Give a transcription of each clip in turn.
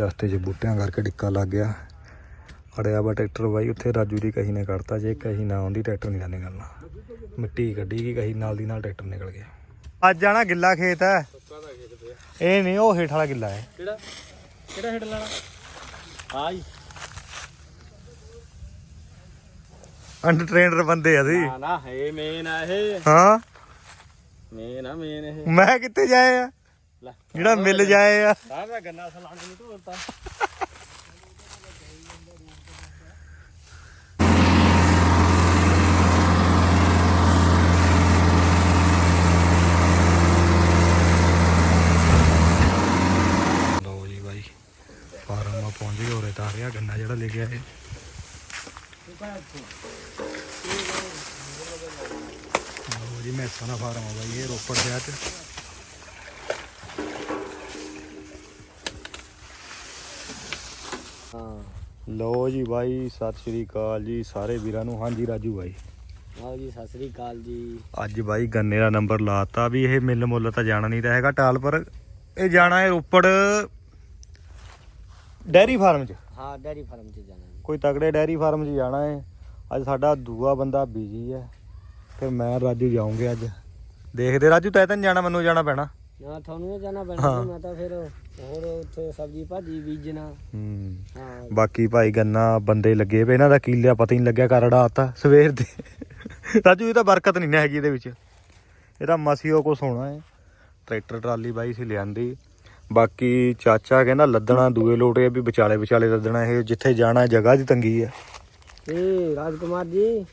ਰਸਤੇ 'ਚ ਬੂਟਿਆਂ ਕਰਕੇ ਡਿੱਕਾ ਲੱਗ ਗਿਆ। ਅੜਿਆ ਵਾ ਟਰੈਕਟਰ ਬਾਈ ਉੱਥੇ ਰਾਜੂ ਦੀ ਕਹੀ ਨੇ ਕੱਢਤਾ ਜੇ ਕਹੀ ਨਾ ਆਉਂਦੀ ਟਰੈਕਟਰ ਨਹੀਂ ਜਾਣੇ ਕਰਨਾ ਮਿੱਟੀ ਕੱਢੀ ਗਈ ਕਹੀ ਨਾਲ ਦੀ ਨਾਲ ਟਰੈਕਟਰ ਨਿਕਲ ਗਿਆ। ਅੱਜ ਜਾਣਾ ਗਿੱਲਾ ਖੇਤ ਹੈ। ਇਹ ਨਹੀਂ ਉਹ ਹੇਠ ਵਾਲਾ ਗਿੱਲਾ ਹੈ। ਕਿਹੜਾ? ਕਿਹੜਾ ਹੈਡ ਲਾਣਾ ਹਾਂ ਜੀ। ਅੰਡਰ ਟ੍ਰੇਨਰ ਬੰਦੇ ਆ ਸੀ ਨਾ ਨਾ ਹੈ ਮੇਨ ਆ ਇਹ। ਹਾਂ। ਮੇਨ ਆ ਮੇਨ ਇਹ। ਮੈਂ ਕਿੱਥੇ ਜਾਏ ਆ ਲੈ ਜਿਹੜਾ ਮਿਲ ਜਾਏ ਆ। ਸਾਰਾ ਗੰਨਾ ਸਲਾਣ ਨੂੰ ਢੋਲਤਾ ਲਓ ਜੀ ਬਾਈ ਫਾਰਮ ਆ ਪਹੁੰਚ ਗਏ ਉਰੇ ਤਾਂ ਰਿਹਾ ਗੰਨਾ ਜਿਹੜਾ ਲੈ ਕੇ ਆਏ। ਲਓ ਜੀ ਮੈਸਾਂ ਦਾ ਫਾਰਮ ਆ ਬਾਈ ਇਹ ਰੋਪੜ ਸ਼ਹਿਰ ਚ। ਜੀ ਬਾਈ ਸਤਿ ਸ਼੍ਰੀ ਅਕਾਲ ਜੀ ਸਾਰੇ ਵੀਰਾਂ ਨੂੰ। ਹਾਂਜੀ ਰਾਜੂ ਬਾਈ। ਆਓ ਜੀ ਸਤਿ ਸ੍ਰੀ ਅਕਾਲ ਜੀ। ਅੱਜ ਬਾਈ ਗੰਨੇ ਦਾ ਨੰਬਰ ਲਾਤਾ ਵੀ ਇਹ ਮਿਲ ਮੁੱਲ ਤਾਂ ਜਾਣਾ ਨਹੀਂ ਤਾਂ ਹੈਗਾ ਟਾਲ ਪਰ। ਇਹ ਜਾਣਾ ਹੈ ਰੋਪੜ ਡੈਰੀ ਫਾਰਮ 'ਚ। ਹਾਂ ਡੈਰੀ ਫਾਰਮ 'ਚ ਜਾਣਾ ਜੀ। ਕੋਈ ਤਗੜੇ ਡੈਰੀ ਫਾਰਮ 'ਚ ਜਾਣਾ ਹੈ। ਅੱਜ ਸਾਡਾ ਦੂਆ ਬੰਦਾ ਬਿਜ਼ੀ ਹੈ। ਫਿਰ ਮੈਂ ਰਾਜੂ ਜਾਉਂਗੇ ਅੱਜ। ਦੇਖਦੇ ਰਾਜੂ ਤੈ ਤਾਂ ਨੀ ਜਾਣਾ ਮੈਨੂੰ ਜਾਣਾ ਪੈਣਾ। ਨਾ ਤੁਹਾਨੂੰ ਵੀ ਜਾਣਾ ਪੈਣਾ ਹਾਂ। ਮੈਂ ਤਾਂ ਫਿਰ ਹੋਰ ਉੱਥੇ ਸਬਜ਼ੀ ਭਾਜੀ ਬੀਜਣਾ। ਹੂੰ। ਹਾਂ। ਬਾਕੀ ਭਾਈ ਗੰਨਾ ਬੰਦੇ ਲੱਗੇ ਪਏ ਇਹਨਾਂ ਦਾ ਕੀਲਿਆ ਪਤਾ ਹੀ ਨਹੀਂ ਲੱਗਿਆ ਕਰੜਾ ਆਤਾ ਸਵੇਰ ਦੇ। ਰਾਜੂ ਇਹ ਤਾਂ ਬਰਕਤ ਨਹੀਂ ਨਾ ਹੈਗੀ ਇਹਦੇ ਵਿੱਚ। ਇਹ ਤਾਂ ਮਸੀਓ ਕੁਛ ਹੋਣਾ ਹੈ। ਟਰੈਕਟਰ ਟਰਾਲੀ ਬਾਈ ਸੀ ਲਿਆਂਦੀ। ਬਾਕੀ ਚਾਚਾ ਕਹਿੰਦਾ ਲੱਦਣਾ ਦੂਏ ਲੋਟੇ ਵੀ ਵਿਚਾਲੇ ਵਿਚਾਲੇ ਲੱਦਣਾ ਇਹ ਜਿੱਥੇ ਜਾਣਾ ਜਗ੍ਹਾ ਦੀ ਤੰਗੀ ਹੈ। ਇਹ ਰਾਜਕੁਮਾਰ ਜੀ?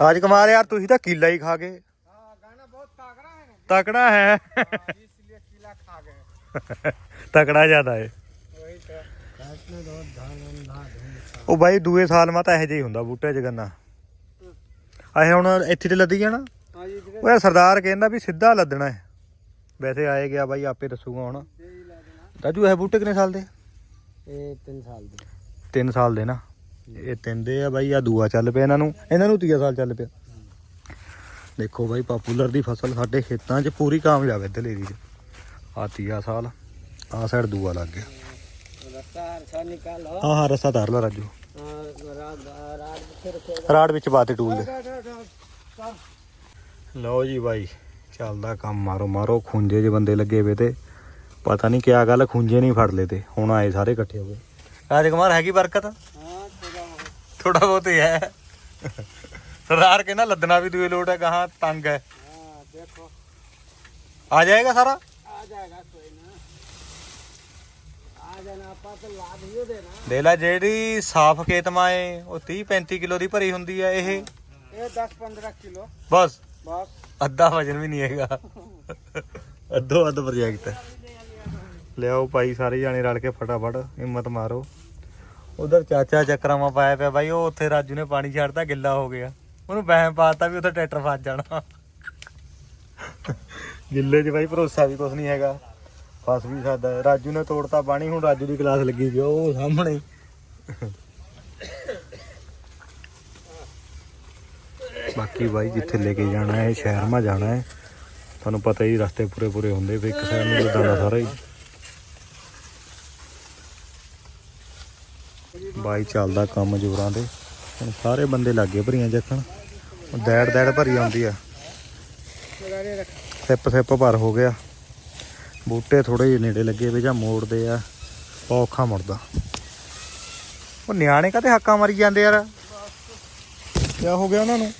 ਰਾਜ ਕੁਮਾਰ ਯਾਰ ਤੁਸੀਂ ਤਾਂ ਕੀਲਾ ਹੀ ਖਾ ਗਏ। ਤਕੜਾ ਹੈ। ਤਕੜਾ ਜ਼ਿਆਦਾ ਹੈ। ਉਹ ਬਾਈ ਦੂਏ ਸਾਲ ਮਾ ਤਾਂ ਇਹੋ ਜਿਹਾ ਹੀ ਹੁੰਦਾ ਬੂਟੇ ਚ ਗੰਨਾ। ਆਏ ਹੁਣ ਇੱਥੇ ਤੇ ਲੱਦੀ ਜਾਣਾ ਉਹ ਯਾਰ ਸਰਦਾਰ ਕਹਿੰਦਾ ਵੀ ਸਿੱਧਾ ਲੱਦਣਾ ਹੈ। ਵੈਸੇ ਆਏ ਗਿਆ ਬਾਈ ਆਪੇ ਦੱਸੂਗਾ ਹੁਣ। ਰਾਜੂ ਇਹ ਬੂਟੇ ਕਿੰਨੇ ਸਾਲ ਦੇ? ਇਹ 3 ਸਾਲ ਦੇ। 3 ਸਾਲ ਦੇ ਨਾ। ਇਹ ਤਿੰਨ ਦੇ ਆ ਬਾਈ ਆ ਦੂਆ ਚੱਲ ਪਿਆ ਇਹਨਾਂ ਨੂੰ। ਇਹਨਾਂ ਨੂੰ ਤੀਆ ਸਾਲ ਚੱਲ ਪਿਆ। ਦੇਖੋ ਬਾਈ ਪਪੂਲਰ ਦੀ ਫਸਲ ਸਾਡੇ ਖੇਤਾਂ 'ਚ ਪੂਰੀ ਕਾਮਯਾਬ ਹੈ ਇੱਧਰ ਏਰੀ 'ਚ। ਆ ਤੀਆ ਸਾਲ ਆ ਸਾਈਡ ਦੂਆ ਲੱਗ ਗਿਆ। ਹਾਂ ਹਾਂ ਰਸਤਾ ਧਾਰ ਲਾ ਰਾਜੂ। ਰਾੜ ਵਿੱਚ ਬਾਤੇ ਟੂਲ ਦੇ। ਲਓ ਜੀ ਬਾਈ ਚੱਲਦਾ ਕੰਮ ਮਾਰੋ ਮਾਰੋ ਖੁੰਝੇ ਜੇ ਬੰਦੇ ਲੱਗੇ ਵੇ ਤੇ। ਪਤਾ ਨਹੀਂ ਕਿਆ ਗੱਲ ਖੁੰਝੇ ਨਹੀਂ ਫੜ ਲਏ ਤੇ। ਹੁਣ ਆਏ ਸਾਰੇ ਇਕੱਠੇ ਹੋ ਗਏ। ਰਾਜਕੁਮਾਰ ਹੈਗੀ ਬਰਕਤ? ਹਾਂ ਥੋੜਾ ਬਹੁਤ। ਥੋੜਾ ਬਹੁਤ ਹੀ ਹੈ। ਸਰਦਾਰ ਕਹਿੰਦਾ ਲੱਦਣਾ ਵੀ ਦੂਏ ਲੋਟ ਹੈ ਕਹਾਂ ਤੰਗ ਹੈ। ਹਾਂ ਦੇਖੋ ਆ ਜਾਏਗਾ ਸਾਰਾ? ਆ ਜਾਏਗਾ ਕੋਈ ਨਾ ਆ ਜਾਣਾ ਆਪਾਂ ਤਾਂ ਲਾਭ ਹੀ ਦੇਣਾ ਦੇ ਲੈ ਜਿਹੜੀ ਸਾਫ਼ ਖੇਤ ਮਾਏ ਉਹ 30 35 ਕਿਲੋ ਦੀ ਭਰੀ ਹੁੰਦੀ ਹੈ ਇਹ। ਇਹ 10 15 ਕਿਲੋ। ਬਸ। ਬਸ। ਅੱਧਾ ਵਜਨ ਵੀ ਨਹੀਂ ਹੈਗਾ। ਅੱਧੋ ਅੱਧ ਪ੍ਰੋਜੈਕਟ। ਹੈ ਲਿਆਓ ਭਾਈ ਸਾਰੇ ਜਾਣੇ ਰਲ ਕੇ ਫਟਾਫਟ ਹਿੰਮਤ ਮਾਰੋ। ਉਧਰ ਚਾਚਾ ਚੱਕਰਾਵਾ ਪਾਇਆ ਪਿਆ ਬਾਈ ਉਹ ਉੱਥੇ ਰਾਜੂ ਨੇ ਪਾਣੀ ਛੱਡਤਾ ਗਿੱਲਾ ਹੋ ਗਿਆ। ਉਹਨੂੰ ਵਹਿਮ ਪਾਤਾ ਵੀ ਉੱਥੇ ਟਰੈਕਟਰ ਫਸ ਜਾਣਾ। ਗਿੱਲੇ 'ਚ ਬਾਈ ਭਰੋਸਾ ਵੀ ਕੁਝ ਨਹੀਂ ਹੈਗਾ। ਫਸ ਵੀ ਸਕਦਾ। ਰਾਜੂ ਨੇ ਤੋੜਤਾ ਪਾਣੀ, ਹੁਣ ਰਾਜੂ ਦੀ ਕਲਾਸ ਲੱਗੀ ਪਈ ਉਹ ਸਾਹਮਣੇ। ਬਾਕੀ ਬਾਈ ਜਿੱਥੇ ਲੈ ਕੇ ਜਾਣਾ ਹੈ ਸ਼ਹਿਰ ਮਾ ਜਾਣਾ ਹੈ, ਤੁਹਾਨੂੰ ਪਤਾ ਹੀ ਰਸਤੇ ਪੂਰੇ ਪੂਰੇ ਹੁੰਦੇ ਵੀ ਇੱਕ ਸਾਈਡ ਨੂੰ ਲੁਧਿਆਣਾ ਸਾਰਾ ਹੀ। ਬਾਈ ਚੱਲਦਾ ਕੰਮ ਜੋਰਾਂ ਦੇ ਹੁਣ ਸਾਰੇ ਬੰਦੇ ਲੱਗੇ ਭਰੀਆਂ ਚੱਕਣ। ਉਹ ਦੈੜ ਦੈੜ ਭਰੀ ਆਉਂਦੀ ਆ। ਸਿੱਪ ਸਿੱਪ ਭਰ ਹੋ ਗਿਆ। ਬੂਟੇ ਥੋੜੇ ਜਿਹੇ ਨੇੜੇ ਲੱਗੇ ਵੇ ਜਾਂ ਮੋੜਦੇ ਆ। ਔਖਾ ਮੁੜਦਾ। ਉਹ ਨਿਆਣੇ ਕਦੇ ਹੱਕਾਂ ਮਾਰੀ ਜਾਂਦੇ ਯਾਰ? ਕਿਆ ਹੋ ਗਿਆ ਉਹਨਾਂ ਨੂੰ?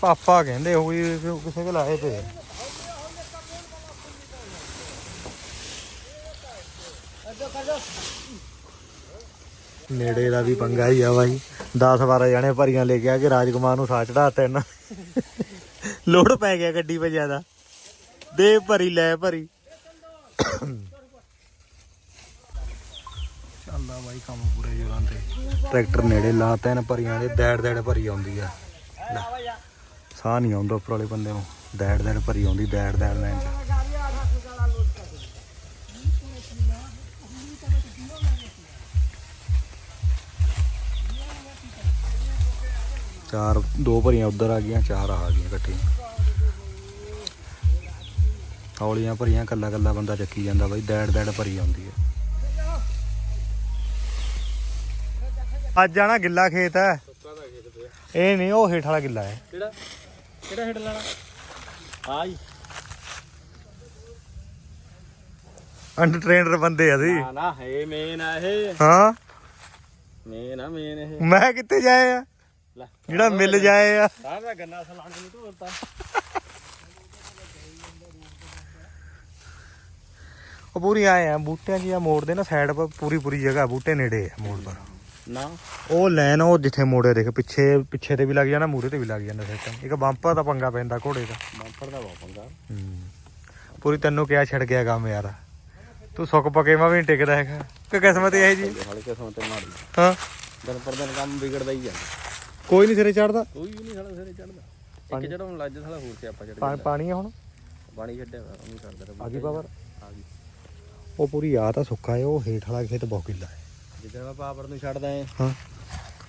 ਪਾਪਾ ਕਹਿੰਦੇ ਉਹ ਵੀ ਕਿਸੇ ਕੇ ਲਾਏ ਤੇ ਨੇੜੇ ਦਾ ਵੀ ਪੰਗਾ ਹੀ ਆ ਬਾਈ। 10 12 ਜਣੇ ਭਰੀਆਂ ਲੈ ਕੇ ਆ ਰਾਜਕੁਮਾਰ ਨੂੰ ਸਾਹ ਚੜਾਤਾ ਇਹਨਾਂ ਲੋਡ ਪੈ ਗਿਆ ਗੱਡੀ 'ਤੇ ਜ਼ਿਆਦਾ। ਦੇ ਭਰੀ, ਲੈ ਭਰੀ। ਚੱਲਦਾ ਬਾਈ ਕੰਮ ਪੂਰੇ ਜੋਰਾਂ ਤੇ। ਟਰੈਕਟਰ ਨੇੜੇ ਲਾਤਾ ਇਹਨਾਂ ਭਰੀਆਂ ਦੇ ਦੈੜ ਦੈੜ ਭਰੀ ਆਉਂਦੀ ਆ। ਸਾਹ ਨਹੀਂ ਆਉਂਦਾ ਉੱਪਰ ਵਾਲੇ ਬੰਦੇ ਨੂੰ। ਦੈੜ ਦੈੜ ਭਰੀ ਆਉਂਦੀ ਦੈੜ ਦੈੜ ਲੈਣ ਚ। ਹੌਲੀਆਂ ਭਰੀਆਂ ਕੱਲਾ ਕੱਲਾ ਬੰਦਾ ਚੱਕੀ ਜਾਂਦਾ ਬਾਈ ਦੈੜ ਦੈੜ ਭਰੀ ਆਉਂਦੀ ਹੈ ਅੱਜ ਆਣਾ ਗਿੱਲਾ ਖੇਤ ਹੈ। ਦਾ ਇਹ ਨਹੀਂ ਉਹ ਹੇਠ ਵਾਲਾ ਗਿੱਲਾ ਹੈ। ਕਿਹੜਾ? ਕਿਹੜਾ ਹਿੱਡ ਲਾਣਾ ਹਾਂ ਜੀ। ਅੰਡਰ ਟ੍ਰੇਨਰ ਬੰਦੇ ਆ ਸੀ ਨਾ ਨਾ ਹੈ ਮੇਨ ਆ ਇਹ। ਹਾਂ। ਮੇਨ ਆ ਮੇਨ ਇਹ। ਮੈਂ ਕਿੱਥੇ ਜਾਏ ਆ ਲੈ ਜਿਹੜਾ ਮਿਲ ਜਾਏ ਆ। ਸਾਰਾ ਗੰਨਾ ਉਹ ਪੂਰੀ ਆਏ ਆ ਬੂਟਿਆਂ ਦੀ ਆ ਮੋੜ ਦੇ ਨਾ ਸਾਈਡ ਪਰ ਪੂਰੀ ਪੂਰੀ ਜਗ੍ਹਾ ਬੂਟੇ ਨੇੜੇ ਆ ਮੋੜ ਪਰ। ਨਾ। ਉਹ ਲਾਈਨ ਉਹ ਜਿੱਥੇ ਮੋੜੇ ਦੇਖ ਪਿੱਛੇ ਪਿੱਛੇ ਤੇ ਵੀ ਲੱਗ ਜਾਣਾ ਮੂਰੇ ਤੇ ਵੀ ਲੱਗ ਜਾਂਦਾ ਸਿਸਟਮ ਇੱਕ ਬੰਪਰ ਦਾ ਪੰਗਾ ਪੈਂਦਾ ਘੋੜੇ ਦਾ। ਬੰਪਰ ਦਾ ਬਹੁਤ ਪੰਗਾ। ਪੂਰੀ ਤੈਨੂੰ ਕਿਹਾ ਛੱਡ ਗਿਆ ਕੰਮ ਯਾਰ। ਤੂੰ ਸੁੱਕ ਪਕੇ ਮੈਂ ਵੀ ਨੀ ਟਿਕਦਾ ਹੈਗਾ। ਕਿ ਕਿਸਮਤ ਇਹ ਜੀ ਹਲਕੇ ਤੇ ਮਾਰੀ ਹਾਂ। ਦਿਨ ਪਰ ਦਿਨ ਕੰਮ ਵਿਗੜਦਾ ਹੀ ਜਾਂਦਾ। ਕੋਈ ਨਹੀਂ ਸਿਰੇ ਚੜਦਾ। ਕੋਈ ਵੀ ਨਹੀਂ ਸਾਲਾ ਸਿਰੇ ਚੜਦਾ। ਇੱਕ ਚੜਾਉਣ ਲੱਜ ਸਾਲਾ ਹੋਰ ਤੇ ਆਪਾਂ ਚੜ ਪਾਣੀ ਆ ਹੁਣ। ਪਾਣੀ ਛੱਡਿਆ ਹੋਇਆ ਉਹਨੂੰ ਕਰਦਾ ਰਿਹਾ ਆ ਗਈ ਪਾਵਰ ਆ ਗਈ। ਉਹ ਪੂਰੀ ਆ ਤਾਂ ਸੁੱਕਾ ਹੈ ਉਹ ਹੇਠ ਵਾਲਾ ਖੇਤ ਬਹੁਤ ਕਿੱਲਾ ਹੈ। ਜਿੱਦਾਂ ਮੈਂ ਪਾਵਰ ਨੂੰ ਛੱਡਦਾ ਏ ਹਾਂ।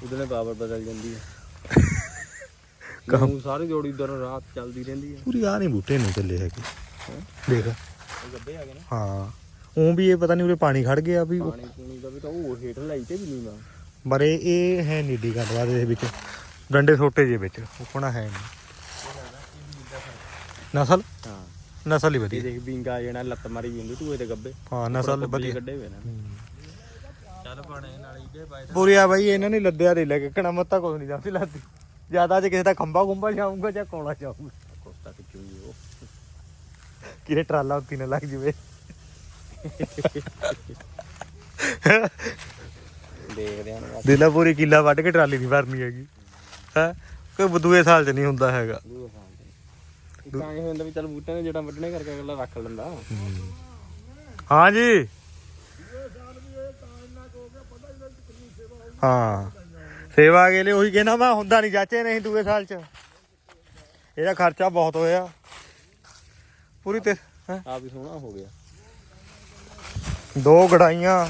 ਉਦੋਂ ਨੇ ਪਾਵਰ ਬਦਲ ਜਾਂਦੀ ਹੈ। ਕੰਮ ਸਾਰੀ ਜੋੜੀ ਦਿਨ ਰਾਤ ਚੱਲਦੀ ਰਹਿੰਦੀ ਹੈ। ਪੂਰੀ ਆ ਨਹੀਂ ਬੂਟੇ ਨਹੀਂ ਚੱਲੇ ਹੈਗੇ। ਦੇਖ। ਗੱਬੇ ਆ ਗਏ ਨਾ। ਹਾਂ। ਉਹ ਵੀ ਇਹ ਪਤਾ ਨਹੀਂ ਉਰੇ ਪਾਣੀ ਖੜ ਗਿਆ ਵੀ ਪਾਣੀ ਪੂਣੀ ਦਾ ਵੀ ਤਾਂ ਉਹ ਹੇਠ ਲਾਈ ਤੇ ਵੀ ਨਹੀਂ ਮੈਂ ਬਰੇ ਇਹ ਹੈ ਨੀਡੀ ਗੱਲਬਾਤ ਦੇ ਵਿੱਚ। ਡੰਡੇ ਛੋਟੇ ਜੇ ਵਿੱਚ ਉਪਣਾ ਹੈ ਨਹੀਂ। ਨਸਲ? ਹਾਂ। ਨਸਲ ਹੀ ਇਹ ਵਧੀਆ ਦੇਖ ਬਿੰਗਾ ਜਿਹੜਾ ਲੱਤ ਮਾਰੀ ਜਾਂਦੀ ਟੂਏ ਤੇ ਗੱਬੇ। ਹਾਂ ਨਸਲ ਵਧੀਆ। ਕੱਢੇ ਹੋਏ ਨੇ। ਚੱਲ ਪਾਣੇ ਨਾਲ ਹੀ ਦੇ ਬਾਈ ਪੂਰੀ ਆ ਬਾਈ ਇਹਨਾਂ ਨੇ ਲੱਦਿਆ ਦੇ ਲੈ ਕੇ ਕਣਾ ਮੱਤਾ ਕੁਝ ਨਹੀਂ ਜਾਂਦੀ ਲੱਦੀ। ਜ਼ਿਆਦਾ ਜੇ ਕਿਸੇ ਦਾ ਖੰਭਾ ਗੁੰਬਾ ਜਾਊਂਗਾ ਜਾਂ ਕੋਲਾ ਜਾਊਂਗਾ। ਕੋਸਤਾ ਟਿਚੂਗੀ ਉਹ? ਕਿਰੇ ਟਰਾਲਾ ਉੱਤੀ ਨਾ ਲੱਗ ਜਵੇ। ਦੇਖਦੇ ਆਂ ਪੂਰੀ ਕਿੱਲਾ ਵੱਢ ਕੇ ਟਰਾਲੀ ਨਹੀਂ ਭਰਨੀ ਹੈਗੀ। ਹੈ? ਕੋਈ ਦੂਏ ਸਾਲ ਚ ਨਹੀਂ ਹੁੰਦਾ ਹੈਗਾ। ਦੂਆ ਸਾਲ ਦੇ ਤਾਂ ਇਹ ਹੁੰਦਾ ਵੀ ਚੱਲ ਬੂਟਿਆਂ ਨੇ ਜਿਹੜਾ ਵੱਢਣੇ ਕਰਕੇ ਅਗਲਾ ਰੱਖ ਲੈਂਦਾ। ਹਾਂ ਜੀ। ਹਾਂ। ਸੇਵਾ ਕੇ ਲਈ ਉਹੀ ਕਹਿੰਦਾ ਮੈਂ ਹੁੰਦਾ ਨਹੀਂ ਚਾਚੇ ਨਹੀਂ ਦੂਏ ਸਾਲ ਚ। ਇਹਦਾ ਖਰਚਾ ਬਹੁਤ ਹੋਇਆ। ਪੂਰੀ ਤੇ ਹੈਂ? ਆ ਵੀ ਸੋਹਣਾ ਹੋ ਗਿਆ। ਦੋ ਗੜਾਈਆਂ।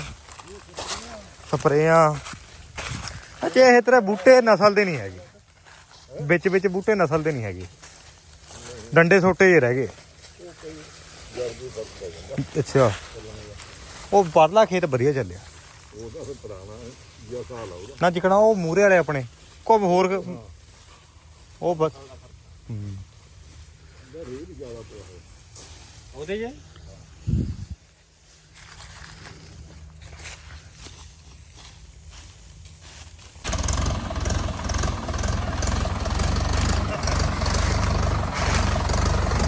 ਸਪਰੇਆਂ। ਅੱਛਾ ਇਹ ਤੇਰੇ ਬੂਟੇ ਨਸਲ ਦੇ ਨਹੀਂ ਹੈਗੇ। ਵਿੱਚ ਵਿੱਚ ਬੂਟੇ ਨਸਲ ਦੇ ਨਹੀਂ ਹੈਗੇ। ਡੰਡੇ ਛੋਟੇ ਜਿਹੇ ਰਹਿ ਗਏ। ਅੱਛਾ। ਉਹ ਪਰਲਾ ਖੇਤ ਵਧੀਆ ਚੱਲਿਆ। ਨਾ ਜਿਕਣਾ ਉਹ ਮੂਰੇ ਵਾਲੇ ਆਪਣੇ। ਕੋਈ ਹੋਰ ਉਹ ਬਸ। ਹੂੰ। ਉਹਦੇ ਜੇ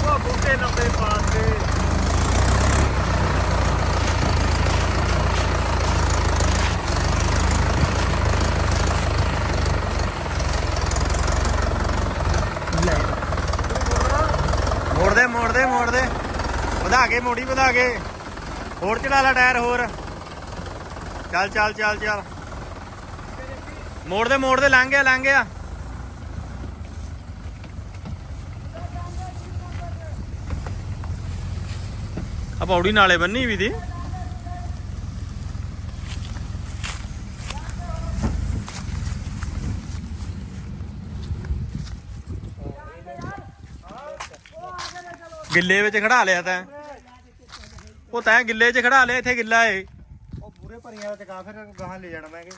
ਉਹ ਬੂਟੇ ਲੰਬੇ ਪਾਤੇ ਮੋੜ ਦੇ ਮੋੜ ਦੇ ਮੋੜ ਦੇ ਵਧਾ ਕੇ ਵਧਾ ਕੇ, ਹੋਰ ਚੜਾ ਲੈ ਟਾਇਰ ਹੋਰ। ਚੱਲ ਚੱਲ ਚੱਲ ਚੱਲ। ਮੋੜ ਦੇ ਮੋੜ ਦੇ, ਲੰਘ ਗਿਆ ਲੰਘ ਗਿਆ। ਆ ਪੌੜੀ ਨਾਲੇ ਬੰਨੀ ਵੀ ਦੀ। ਗਿੱਲੇ ਵਿੱਚ ਖੜਾ ਲਿਆ ਤੈਂ। ਉਹ ਤੈਂ ਗਿੱਲੇ 'ਚ ਖੜਾ ਲਿਆ ਇੱਥੇ ਗਿੱਲਾ ਏ। ਉਹ ਪੂਰੇ ਭਰੀਆਂ ਵਿੱਚ ਕਾ ਫਿਰ ਗਾਹਾਂ ਲੈ ਜਾਣਾ ਮੈਂਗੇ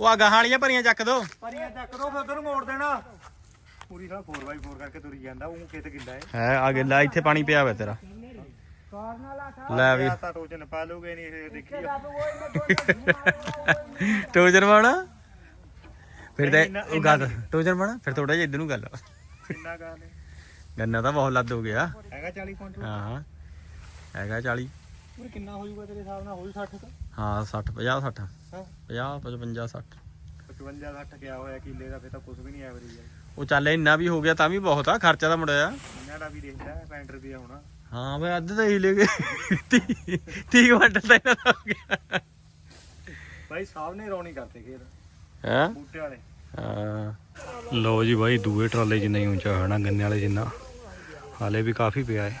ਉਹ ਆ ਗਾਹਾਂ ਵਾਲੀਆਂ ਭਰੀਆਂ ਚੱਕ ਦੋ। ਭਰੀਆਂ ਚੱਕ ਦੋ ਫਿਰ ਉਧਰ ਨੂੰ ਮੋੜ ਦੇਣਾ। ਪੂਰੀ ਸਾਲਾ 4x4 ਕਰਕੇ ਤੁਰੀ ਜਾਂਦਾ ਉਹ ਖੇਤ ਗਿੱਲਾ ਏ। ਹੈ ਆ ਗਿੱਲਾ ਇੱਥੇ ਪਾਣੀ ਪਿਆ ਹੋਇਆ ਤੇਰਾ। ਲੈ ਵੀ। ਤਾਂ ਟੋਚਨ ਪਾ ਲੋਗੇ ਨਹੀਂ ਇਹ ਦੇਖੀ ਟੋਜਰ ਮਾਣਾ ਫਿਰ ਤੇ ਉਹ ਗੱਲ ਟੋਜਰ ਮਾਣਾ ਫਿਰ ਥੋੜਾ ਜਿਹਾ ਇੱਧਰ ਨੂੰ ਗੱਲ। ਕਿੰਨਾ ਗਾ ਨੇ ਗੰਨਾ ਤਾਂ ਬਹੁਤ ਲੱਦ ਹੋ ਗਿਆ। ਹੈਗਾ 40 ਕੁਇੰਟਲ ਹਾਂ ਹੈਗਾ 40 ਕਿੰਨਾ ਹੋ ਜਾਊਗਾ ਤੇਰੇ ਹਿਸਾਬ ਨਾਲ? ਹੋਈ 60 ਤਾਂ ਹਾਂ 60 50 60 ਹਾਂ? 50 55 60 55 60 ਕਿਆ ਹੋਇਆ? ਕਿੱਲੇ ਦਾ ਫੇ ਤਾਂ ਕੁਝ ਵੀ ਨਹੀਂ ਐਵਰੇਜ ਉਹ ਚੱਲ ਇੰਨਾ ਵੀ ਹੋ ਗਿਆ ਤਾਂ ਵੀ ਬਹੁਤ ਆ ਖਰਚਾ ਤਾਂ ਮੁੜਿਆ। ਇਹਨਾਂ ਦਾ ਵੀ ਦੇਖਦਾ 65 ਰੁਪਏ ਹੋਣਾ। ਹਾਂ ਬਈ ਅੱਧ ਤਾਂ ਹੀ ਲੈ ਗਏ 30 ਕੁਇੰਟਲ ਤਾਂ ਇਹਨਾਂ ਦਾ ਹੋ ਗਿਆ। ਬਾਈ ਸਾਹਿਬ ਨੇ ਰੌਣੀ ਕਰਤੇ ਖੇਤ। ਹੈ? ਬੂਟੇ ਵਾਲੇ। ਹਾਂ। ਲਓ ਜੀ ਬਾਈ ਦੂਏ ਟਰਾਲੇ ਜਿੰਨਾ ਹੀ ਉੱਚਾ ਹੋਣਾ ਗੰਨੇ ਵਾਲੇ ਜਿੰਨਾ। ਹਾਲੇ ਵੀ ਕਾਫੀ ਪਿਆ ਹੈ।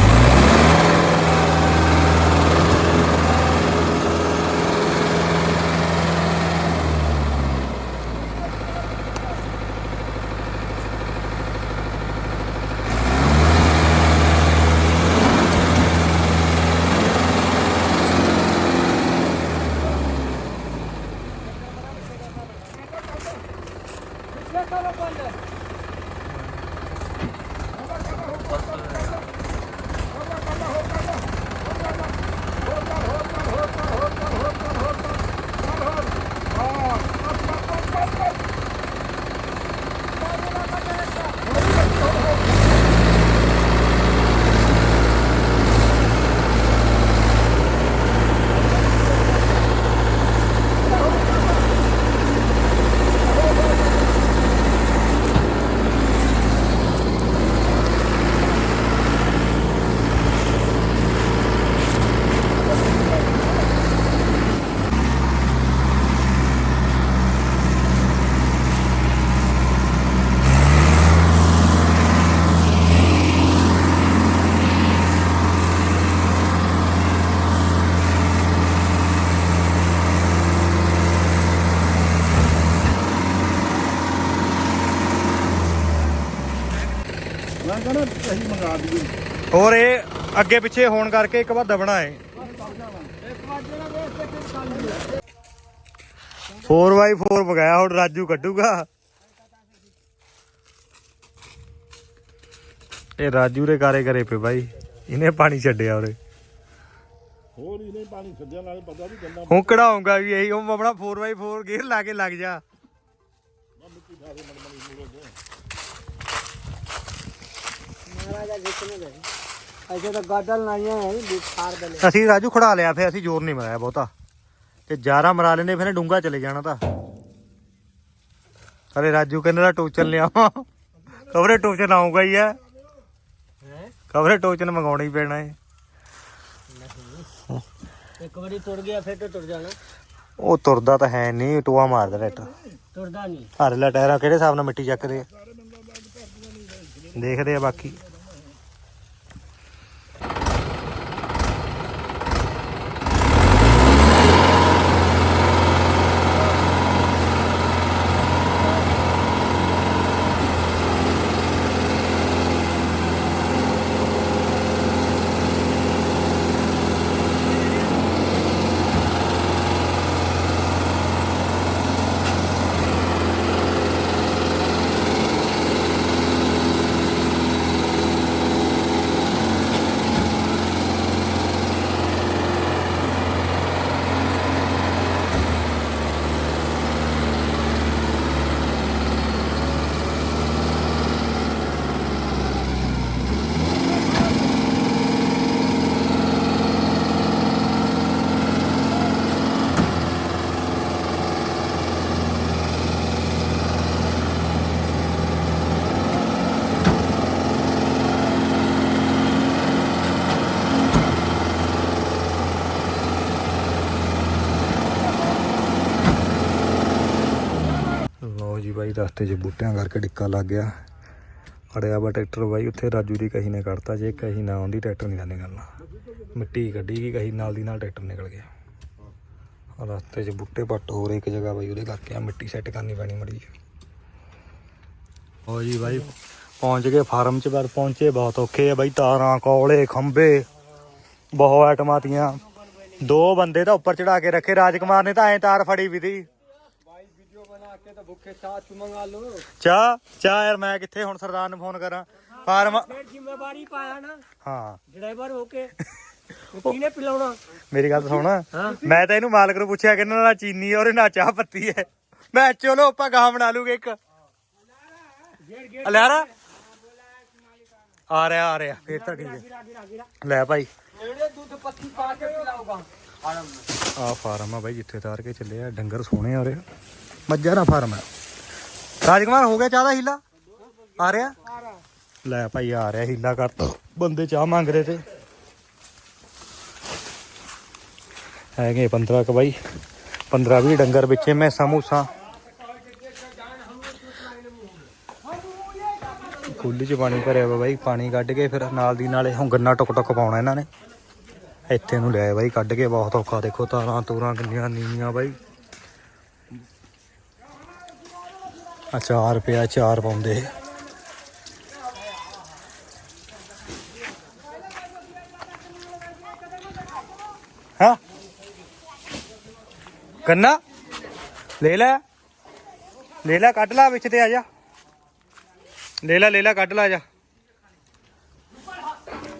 ਮੈਂ ਕਹਿੰਦਾ ਅਸੀਂ ਮੰਗਾ ਦਈਏ? ਹੋਰ ਇਹ ਅੱਗੇ ਪਿੱਛੇ ਹੋਣ ਕਰਕੇ ਇੱਕ ਵਾਰ ਦਬਣਾ ਹੈ 4x4 ਵਗਾਇਆ ਹੁਣ ਰਾਜੂ ਕੱਢੂਗਾ। ਇਹ ਰਾਜੂ ਦੇ ਕਾਰੇ ਕਰੇ ਪਏ ਬਾਈ ਇਹਨੇ ਪਾਣੀ ਛੱਡਿਆ ਉਰੇ। ਹੋਰ ਇਹਨੇ ਪਾਣੀ ਛੱਡਿਆ ਨਾਲੇ ਪਤਾ ਵੀ ਗੰਦਾ ਹੁਣ ਕਢਾਉਂਗਾ ਵੀ ਇਹੀ ਉਹ ਆਪਣਾ 4x4 ਗੇਅਰ ਲਾ ਕੇ ਲੱਗ ਜਾ। ਅਸੀਂ ਰਾਜੂ ਖੜਾ ਲਿਆ ਫੇ ਅਸੀਂ ਜ਼ੋਰ ਨਹੀਂ ਮਰਾਇਆ ਬਹੁਤਾ। ਤੇ 11 ਮਰਾ ਲੈਨੇ ਫਿਰ ਡੂੰਗਾ ਚਲੇ ਜਾਣਾ ਤਾਂ। ਅਰੇ ਰਾਜੂ ਕਹਿੰਦਾ ਦਾ ਟੋਚਨ ਲਿਆਵਾਂ। ਕਵਰੇ ਟੋਚਨ ਆਉਂਗਾ ਹੀ ਹੈ ਕਵਰੇ ਟੋਚਨ ਮੰਗਾਉਣਾ ਪੈਣਾ ਹੈ ਇੱਕ ਵਾਰੀ ਤੁਰ ਗਿਆ ਫਿਰ ਤੁਰ ਜਾਣਾ। ਉਹ ਤੁਰਦਾ ਤਾਂ ਹੈ ਨਹੀਂ ਟੋਆ ਮਾਰਦਾ ਟਰੈਕਟਰ ਤੁਰਦਾ ਨਹੀਂ। ਹਰਲਾ ਟਾਇਰਾਂ ਕਿਹੜੇ ਹਿਸਾਬ ਨਾਲ ਮਿੱਟੀ ਚੱਕਦੇ ਦੇਖਦੇ ਆ ਬਾਕੀ। ਰਸਤੇ 'ਚ ਬੂਟਿਆਂ ਕਰਕੇ ਡਿੱਕਾ ਲੱਗ ਗਿਆ। ਅੜਿਆ ਵਾ ਟਰੈਕਟਰ ਬਾਈ, ਉੱਥੇ ਰਾਜੂ ਦੀ ਕਹੀ ਨੇ ਕੱਢਤਾ ਜੇ ਕਹੀ ਨਾ ਆਉਂਦੀ ਟਰੈਕਟਰ ਨਹੀਂ ਨਿਕਲਣਾ ਮਿੱਟੀ ਕੱਢੀ ਗਈ, ਕਹੀ ਨਾਲ ਦੀ ਨਾਲ ਟਰੈਕਟਰ ਨਿਕਲ ਗਿਆ। ਰਸਤੇ 'ਚ ਬੂਟੇ ਪੱਟ ਹੋ ਰਹੇ ਇੱਕ ਜਗ੍ਹਾ ਬਾਈ, ਉਹਦੇ ਕਰਕੇ ਆ ਮਿੱਟੀ ਸੈੱਟ ਕਰਨੀ ਪੈਣੀ ਮੜੀ ਹੋ ਜੀ ਬਾਈ, ਪਹੁੰਚ ਗਏ ਫਾਰਮ 'ਚ, ਪਰ ਪਹੁੰਚੇ ਬਹੁਤ ਔਖੇ ਆ ਬਾਈ, ਤਾਰਾਂ, ਕੋਲੇ ਖੰਬੇ ਬਹੁਤ ਆਈਟਮਾਂ ਤੀਆਂ। ਦੋ ਬੰਦੇ ਤਾਂ ਉੱਪਰ ਚੜਾ ਕੇ ਰੱਖੇ, ਰਾਜਕੁਮਾਰ ਨੇ ਤਾਂ ਐਂ ਤਾਰ ਫੜੀ ਵੀ ਤੀ ਚਾਹ ਚਾਹ? ਯਾਰ ਮੈਂ ਕਿੱਥੇ ਹੁਣ ਸਰਦਾਰ ਨੂੰ ਫੋਨ ਕਰਾਂ? ਫਾਰਮ ਜ਼ਿੰਮੇਵਾਰੀ ਪਾਇਆ ਨਾ ਹਾਂ। ਡਰਾਈਵਰ ਹੋ ਕੇ। ਕਿਹਨੇ ਪਿਲਾਉਣਾ? ਮੇਰੀ ਗੱਲ ਸੁਣ। ਮੈਂ ਤਾਂ ਇਹਨੂੰ ਮਾਲਕ ਨੂੰ ਪੁੱਛਿਆ ਕਿ ਇਹਨਾਂ ਚੀਨੀ ਔਰ ਇਹਨਾਂ ਚਾਹ ਪੱਤੀ ਹੈ। ਮੈਂ ਚਲੋ ਆਪਾਂ ਗਾਹ ਬਣਾ ਲੂਗੇ ਇੱਕ। ਅਲਾਰਾ ਆ। ਰਿਹਾ ਆ ਰਿਹਾ। ਫੇਰ ਤਾਂ ਠੀਕ ਹੈ। ਲੈ ਭਾਈ। ਜਿਹੜੇ ਆ ਫਾਰਮ ਆ ਭਾਈ ਜਿੱਥੇ ਤਾਰ ਕੇ ਚੱਲੇ ਆ। ਡੰਗਰ ਸੋਹਣੇ ਆ ਰਹੇ ਮੱਝਾਂ ਦਾ ਫਾਰਮ ਹੈ। ਰਾਜਕੁਮਾਰ, ਹੋ ਗਿਆ ਚਾਹ ਦਾ ਹੀਲਾ? ਆ ਰਿਹਾ? ਲੈ ਭਾਈ, ਆ ਰਿਹਾ ਹੀਲਾ ਕਰ ਬੰਦੇ ਚਾਹ ਮੰਗ ਰਹੇ ਤੇ। ਹੈਗੇ 15 ਕ ਬਾਈ। 15 20 ਡੰਗਰ ਵਿੱਚੇ ਮੈਂ ਸਮੂਸਾ। ਕੁੱਲੀ ਚ ਪਾਣੀ ਭਰਿਆ ਵਾ ਬਾਈ। ਪਾਣੀ ਕੱਢ ਕੇ ਫਿਰ ਨਾਲ ਦੀ ਨਾਲੇ ਹੁਣ ਗੰਨਾ ਟੁਕ ਟੁਕ ਪਾਉਣਾ ਇਹਨਾਂ ਨੇ। ਇੱਥੇ ਨੂੰ ਲਿਆਏ ਬਾਈ, ਕੱਢ ਕੇ ਬਹੁਤ ਔਖਾ। ਦੇਖੋ ਤਾਰਾਂ ਤੂਰਾਂ ਕਿੰਨੀਆਂ ਨੀਵੀਆਂ ਬਾਈ। ਆ 4 ਰੁਪਿਆ 4 ਪਾਉਂਦੇ ਇਹ। ਹਾਂ? ਗੰਨਾ ਲੈ ਲੈ। ਲੈ ਲੈ, ਕੱਢ ਲਾ ਵਿੱਚ ਤੇ ਆ ਜਾ। ਲੈ ਲੈ ਲੈ ਲੈ, ਕੱਢ ਲਾ ਜਾ।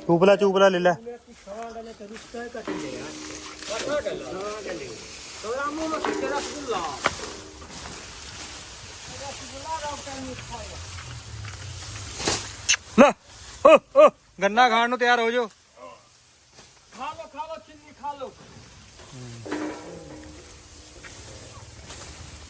ਚੂਪਲਾ ਚੂਪਲਾ ਲੈ ਲੈ ਲੈ। ਓ ਓ ਗੰਨਾ ਖਾਣ ਨੂੰ ਤਿਆਰ ਹੋ ਜਾਓ।